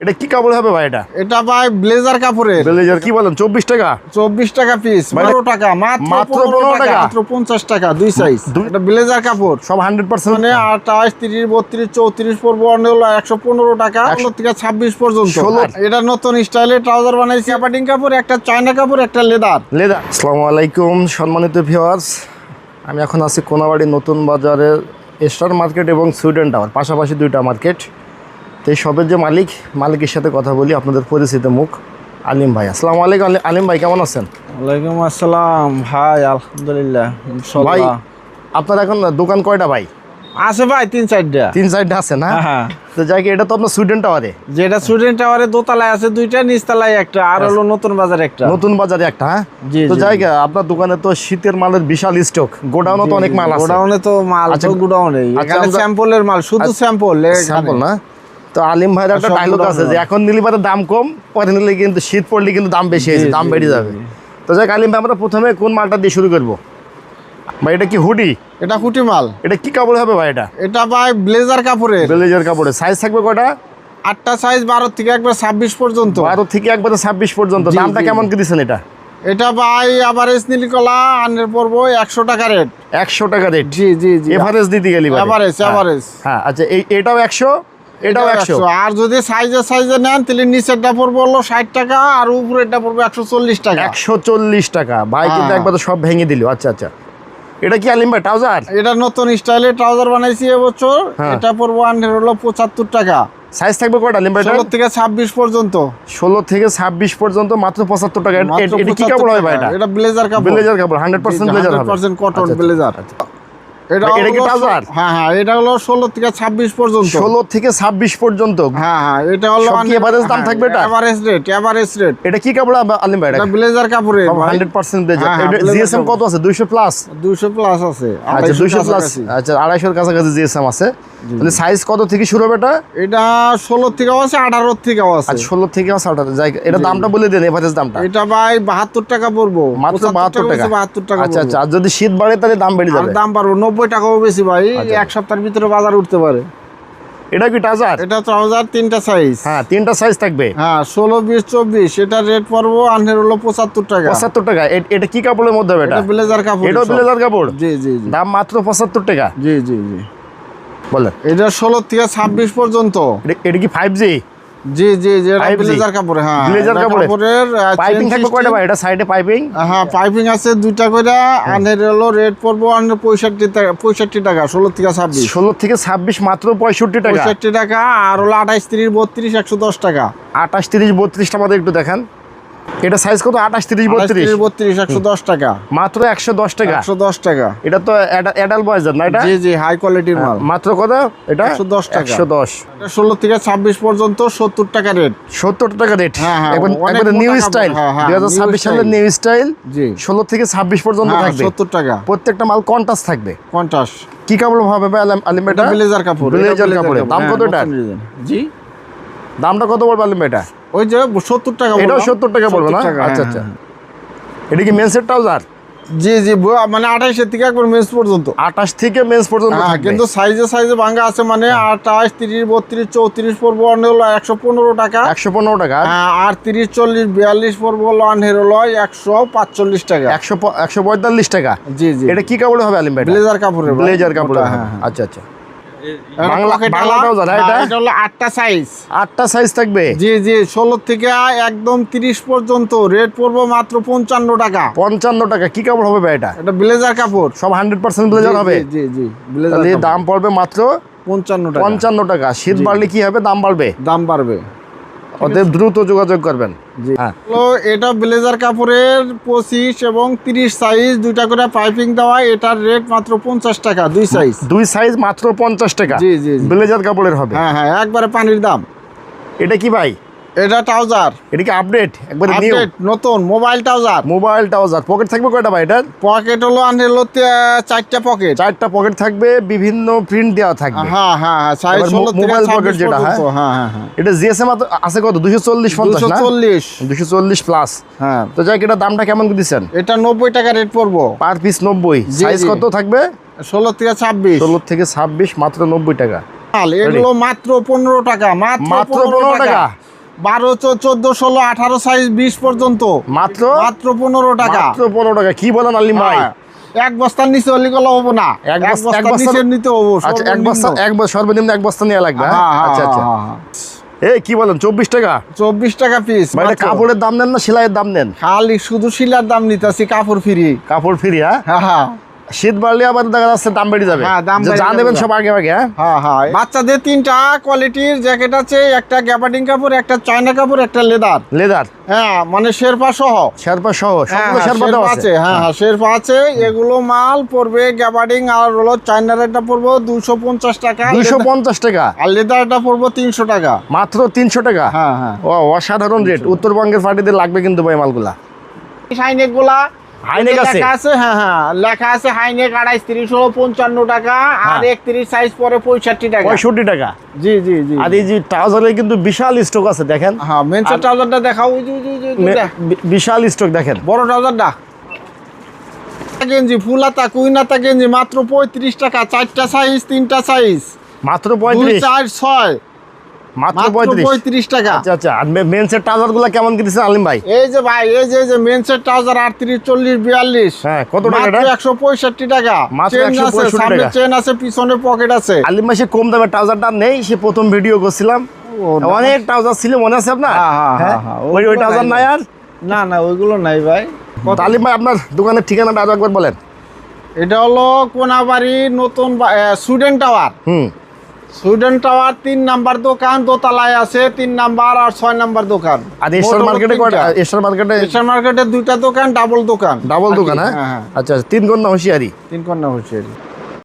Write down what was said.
এটা কি কাপড় হবে ভাই এটা? এটা ভাই ব্লেজার কাপড়ের। ব্লেজার কি বলেন? চব্বিশ টাকা? চব্বিশ টাকা পিস বারো টাকা মাত্র মাত্র পনেরো টাকা? মাত্র পঞ্চাশ টাকা দুই সাইজ দুই- এটা ব্লেজার কাপড়। সব হান্ড্রেড পার্সেন্ট মানে আঠাশ তিরিশ বত্রিশ চৌত্রিশ পড়ব অন্য হলো একশো পনেরো টাকা ষোলো থেকে ছাব্বিশ পর্যন্ত। এটা নতুন স্টাইলের ট্রাউজার বানাইছি কাটিং কাপড় একটা চায়না কাপড় একটা লেদার লেদা আসসালামু আলাইকুম সম্মানিত ভিউয়ার্স আমি এখন আছি কোনাবাড়ি নতুন বাজারে স্টার মার্কেট এবং সুইডেন টাওয়ার পাশাপাশি দুইটা মার্কেট এই সবের যে মালিক মালিকের সাথে কথা বলি আপনাদের পরিচিত মুখ আলিম ভাই। আসসালামু আলাইকুম আলিম ভাই কেমন আছেন? ওয়ালাইকুম আসসালাম। ভাই আলহামদুলিল্লাহ ভাই আপনার এখন দোকান কয়টা ভাই? আছে ভাই তিন চারটা। তিন চারটা আছে না? হ্যাঁ তো যাই কি, এটা তো আপনার সুইডেন টাওয়ারে যেটা স্টুডেন্ট টাওয়ারে দোতলায় আছে দুইটা নিচতলায় একটা আর হলো নতুন বাজার একটা। নতুন বাজারে একটা হ্যাঁ? তো যাই কি, আপনার দোকানে তো শীতের মালের বিশাল স্টক গোডাউনে তো অনেক মাল আছে। গোডাউনে তো মাল আচ্ছা, তো গোডাউনে আচ্ছা, এখানে স্যাম্পলের মাল শুধু স্যাম্পল স্যাম্পল না? তো আলিম ভাইয়ের একটা ডায়লগ আছে যে এখন নিলে পরে দাম কম পরে নিলে কিন্তু শীত পড়লে কিন্তু দাম বেশি হয়েছে দাম বেড়ে যাবে। তো যাক আলিম ভাই আমরা প্রথমে কোন মালটা দিয়ে শুরু করব? ভাই এটা কি হুডি? এটা হুটি মাল। এটা কি কাপড় হবে ভাই এটা? এটা ভাই ব্লেজার কাপড়ের। ব্লেজার কাপড়ে সাইজ থাকবে কয়টা? আটটা সাইজ বারো থেকে একবার ছাব্বিশ পর্যন্ত। বারো থেকে একবারে ছাব্বিশ পর্যন্ত। দামটা কেমন কি দিচ্ছেন এটা? এটা ভাই আবার নীলকলা আনের পড়ব একশো টাকা রেট একশো টাকা রেট জি জি জি। এভারেজ দিতে গেলি বারে। এভারেজ হ্যাঁ, হ্যাঁ আচ্ছা এই এটাও একশো? এটাও একশো। আর যদি সাইজে সাইজে নেন তাহলে নিচেরটা পড়ব হলো ষাট টাকা আর উপরেরটা পড়ব একশো চল্লিশ টাকা। একশো চল্লিশ টাকা। ভাই কিন্তু হ্যাঁ। সব ভেঙে দিল। আচ্ছা আচ্ছা। এটা কি আলিম ভাই ট্রাউজার? এটা নতুন স্টাইলে ট্রাউজার বানাইছি এবছর। হ্যাঁ। এটা পড়ব হলো পঁচাত্তর টাকা। সাইজ থাকবে কয়টা আলিম ভাই ষোলো থেকে ছাব্বিশ পর্যন্ত। ষোলো থেকে ছাব্বিশ পর্যন্ত মাত্র পঁচাত্তর টাকা। এটা কি কাপড় ভাই এটা? এটা ব্লেজার কাপড়। ব্লেজার কাপড় হান্ড্রেড পার্সেন্ট ব্লেজার হবে। Percent cotton blazer. এটা কি হ্যাঁ হ্যাঁ এটা হলো ষোলো থেকে ছাব্বিশ পর্যন্ত। ষোলো থেকে ছাব্বিশ পর্যন্ত? হ্যাঁ হ্যাঁ এটা হলো সব দাম থাকবে এটা? এভারেজ রেট এভারেজ রেট এটা কি কাপড় আলিম ভাই এটা ব্লেজার কাপড়ে হান্ড্রেড পার্সেন্ট ব্লেজার হ্যাঁ, হ্যাঁ, blazer জিএসএম কত আছে? দুইশো প্লাস দুইশো প্লাস আছে আচ্ছা দুইশো প্লাস আচ্ছা আড়াইশোর কাছাকাছি জিএসএম আছে। সাইজ কত থেকে শুরু হবে এটা? এটা ষোলো থেকেও আছে আঠারো থেকেও আছে। আচ্ছা ষোলো থেকে আছে আঠারো। যাই এটা দামটা বলে দেন এভারেজ দামটা। এটা ভাই বাহাত্তর টাকা পড়ব। মাত্র বাহাত্তর টাকা। বাহাত্তর টাকা আচ্ছা আচ্ছা আর যদি শীত বাড়ে তাহলে দাম বেড়ে যাবে। দাম পারব নব্বই টাকাও বেশি ভাই আচ্ছা। এক সপ্তাহের ভিতরে বাজার উঠতে পারে। এটা কি টাজার এটা ট্রাউজার তিনটা সাইজ হ্যাঁ তিনটা সাইজ থাকবে। হ্যাঁ ষোলো বিশ চব্বিশ এটা রেট পড়ব আনের হলো পঁচাত্তর টাকা। পঁচাত্তর টাকা। এটা কি কাপড়ের মধ্যে হবে এটা? ব্লেজার কাপড় এটা ব্লেজার কাপড়? জি জি জি। দাম মাত্র পঁচাত্তর টাকা। জি জি জি। বলেন। এটা ষোলো থেকে ছাব্বিশ পর্যন্ত। এটা- এটা কি five G G G G blazer কাপড় হ্যাঁ ব্লেজার কাপড়ের? পাইপিং থাকবে কয়টা ভাই? এটা সাইডে পাইপিং হ্যাঁ পাইপিং আছে দুইটা করে আনের হলো রেট পড়ব আনের পঁয়ষট্টি টাকা পঁয়ষট্টি টাকা ষোলো থেকে ছাব্বিশ। ষোলো থেকে ছাব্বিশ মাত্র পঁয়ষট্টি টাকা। পঁয়ষট্টি টাকা আর হলো আঠাশ তিরিশ বত্রিশ একশো দশ টাকা। আঠাশ তিরিশ বত্রিশটা আমাদের একটু দেখান। এটা সাইজ কত? আঠাশ তিরিশ বত্রিশ? তিরিশ বত্রিশ একশো দশ টাকা। মাত্র একশো দশ টাকা। একশো দশ টাকা। এটা তো অ্যাডাল না এটা? জি জি হাই কোয়ালিটির মাল। মাত্র কত? এটা? 110 টাকা। একশো দশ। এটা ষোলো থেকে ছাব্বিশ পর্যন্ত সত্তর টাকা রেট সত্তর টাকা রেট হ্যাঁ, হ্যাঁ, একবার নিউ স্টাইল হ্যাঁ, হ্যাঁ, দুই হাজার ছাব্বিশ সালের নিউ স্টাইল জি। ষোলো থেকে ছাব্বিশ পর্যন্ত হ্যাঁ থাকবে। সত্তর টাকা। প্রত্যেকটা মাল কন্টাস থাকবে। কন্টাস কি কাপড় হবে ভাই আলিম- এটা ব্লেজার কাপড় ব্লেজার কাপড়ের দাম হ্যাঁ, কত এটা? জি? দামটা কত আলিম এটা? ওই যে সত্তর টাকা এটাও। সত্তর টাকা পড়বে না? আচ্ছা হ্যাঁ, আচ্ছা। হ্যাঁ। এটা কি মেন্সের ট্রাউজার জি জি মানে আঠাইশের থেকে একবার মেস পর্যন্ত। আঠাশ থেকে মেন্স পর্যন্ত হ্যাঁ কিন্তু সাইজে সাইজে ভাঙ্গা আছে মানে আঠাশ তিরিশ বত্রিশ চৌত্রিশ পড়ব অন্য হলো একশো পনেরো টাকা। একশো পনেরো টাকা। আর তিরিশ চল্লিশ বিয়াল্লিশ পড়ব হলো আনহের হলো একশো পাঁচচল্লিশ টাকা। একশো একশো পঁয়তাল্লিশ টাকা। জি জি। এটা কি কাপড় হবে আলিম ভাই ব্লেজার কাপড়ের ভাই। ব্লেজার কাপড়। আচ্ছা আচ্ছা। এটা? এটা হলো আটটা সাইজ আটটা সাইজ থাকবে? জি জি ষোলো থেকে একদম তিরিশ পর্যন্ত। রেট পড়ব মাত্র পঞ্চান্ন টাকা। পঞ্চান্ন টাকা। কি কাপড় হবে ভাই এটা? এটা ব্লেজার কাপড়। সব হান্ড্রেড পার্সেন্ট ব্লেজার হবে? জি জি জি ব্লেজার দাম পড়বে মাত্র পঞ্চান্ন টাকা। পঞ্চান্ন টাকা। শীত বাড়লে কি হবে? দাম বাড়বে? দাম বাড়বে। ওদের দ্রুত যোগাযোগ করবেন। হ্যাঁ। এটা ব্লেজার কাপড়ের পঁচিশ এবং তিরিশ সাইজ দুইটা করে পাইপিং দেওয়া এটার রেট মাত্র পঞ্চাশ টাকা দুই সাইজ দুই সাইজ মাত্র পঞ্চাশ টাকা। জি, জি, জি। ব্লেজার কাপড়ের হবে। হ্যাঁ হ্যাঁ একবারে পানির দাম। এটা কি ভাই? এটা ট্রাউজার। এটা কি আপডেট? একবারে নিউ? নতুন mobile trouser. Mobile trouser. Pocket থাকবে কয়টা ভাই এটার? পকেট হলো চারটা পকেট। চারটা পকেট থাকবে বিভিন্ন প্রিন্ট দেওয়া থাকবে। হ্যাঁ হ্যাঁ হ্যাঁ মোবাইল ছাব্বিশ পকেট যেটা, হ্যাঁ? হ্যাঁ হ্যাঁ এটা জিএসএম আছে কত? দুশো চল্লিশ পঞ্চাশ দুশো না চল্লিশ। দুশো চল্লিশ প্লাস হ্যাঁ। তো যাই এটা দামটা কেমন দিচ্ছেন? এটা নব্বই টাকা রেট পড়ব। পার পিস নব্বই। জি, সাইজ কত থাকবে? ষোলো থেকে ছাব্বিশ। ষোলো থেকে ছাব্বিশ মাত্র নব্বই টাকা। মাল, এগুলো মাত্র পনেরো টাকা মাত্র মাত্র পনেরো 15 টাকা। টাকা। বারো চোদ্দ ষোলো আঠারো সাইজ বিশ পর্যন্ত। মাত্র? মাত্র পনেরো টাকা। মাত্র পনেরো টাকা। কি বলেন আলিম ভাই? হ্যাঁ। এক বস্তার নিচে হলে গেলে হব না। এক এক বস্তার নিচে নিতে হব আচ্ছা এক বস্তা সর্বনিম্ন। এক বস্তা সর্বনিম্ন এক বস্তা নেওয়া লাগবে হ্যাঁ? হ্যাঁ, আচ্ছা আচ্ছা। এই কি বলেন চব্বিশ টাকা? চব্বিশ টাকা পিস এটা কাপড়ের দাম নেন না সেলাইয়ের দাম নেন? খালি শুধু শিলার দাম নিতেছি কাপড় ফিরি। কাপড় ফিরি হ্যাঁ হ্যাঁ। শীত বাড়লে আবার দেখা যাচ্ছে দাম বেড়ে যাবে। হ্যাঁ, দাম যাবে। সব আগে আগে হ্যাঁ? হ্যাঁ হ্যাঁ। বাচ্চাদের তিনটা কোয়ালিটির জ্যাকেট আছে একটা গ্যাপাটিং কাপড় একটা চায়না কাপড় একটা লেদার লেদার হ্যাঁ মানে শেরপা সহ। শেরপা সহ হ্যাঁ শেরপা আছে হ্যাঁ হ্যাঁ শেরপা আছে এগুলো মাল পড়বে গ্যাবার্ডিং আর হলো চায়নার একটা পড়ব দুশো পঞ্চাশ টাকা। দুইশো পঞ্চাশ টাকা? আর লেদারটা পড়ব তিনশো টাকা। মাত্র তিনশো টাকা? হ্যাঁ হ্যাঁ। ও অসাধারণ রেট উত্তরবঙ্গের পার্টিদের লাগবে কিন্তু ভাই মালগুলা। হাইনেকগুলা হাইনেক আছে? আছে হ্যাঁ হ্যাঁ লেখা আছে হাইনেক আড়াইশ তিরিশ হলো পঞ্চান্ন টাকা আর হ্যাঁ। একত্রিশ সাইজ পরে পঁয়ষট্টি টাকা। পঁয়ষট্টি টাকা? জি জি জি। আর এই যে ট্রাউজারের কিন্তু বিশাল স্টক আছে দেখেন। হ্যাঁ মেন্সের আর- ট্রাউজারটা দেখাও বিশাল স্টক দেখেন। বড় ট্রাউজারটা। গেঞ্জি ফুলাতা কুইনাতা গেঞ্জি মাত্র পঁয়ত্রিশ টাকা চারটা সাইজ তিনটা সাইজ মাত্র পঁয়ত্রিশ? চার ছয়। মাত্র টাকা। আচ্ছা আচ্ছা আর মেন্সের ট্রাউজার কেমন কিনছেন আলিম ভাই? এই যে ভাই এই যে এই যে মেন্সের ট্রাউজার হ্যাঁ, কত টাকা এটা? টাকা। মাত্র 165 টাকা। চেন আছে পিছনে পকেট আছে। আলিম ভাই সে কম দামে ট্রাউজারটা নেই সে প্রথম ভিডিও করছিলাম। অনেক ট্রাউজার ছিল মনে আছে আপনার? হ্যাঁ, হ্যাঁ, ওই ওই ট্রাউজার নাই আর? না না ওইগুলো নাই ভাই। আলিম ভাই আপনার দোকানের ঠিকানাটা আরও একবার বলেন। এটা হলো কোনাবাড়ি নতুন সুইডেন টাওয়ার হুম। সুইডেন টাওয়ার তিন নাম্বার দোকান দোতলায় আছে তিন নাম্বার আর ছয় নাম্বার দোকান। আর এস্টার মার্কেটে তিনটা। এস্টার মার্কেটে এশিয়ান মার্কেটে দুইটা দোকান ডাবল দোকান। ডাবল দোকান হ্যাঁ? হ্যাঁ হ্যাঁ। আচ্ছা আচ্ছা, তিন কন্যা হুঁশিয়ারি। তিন কন্যা হুঁশিয়ারি।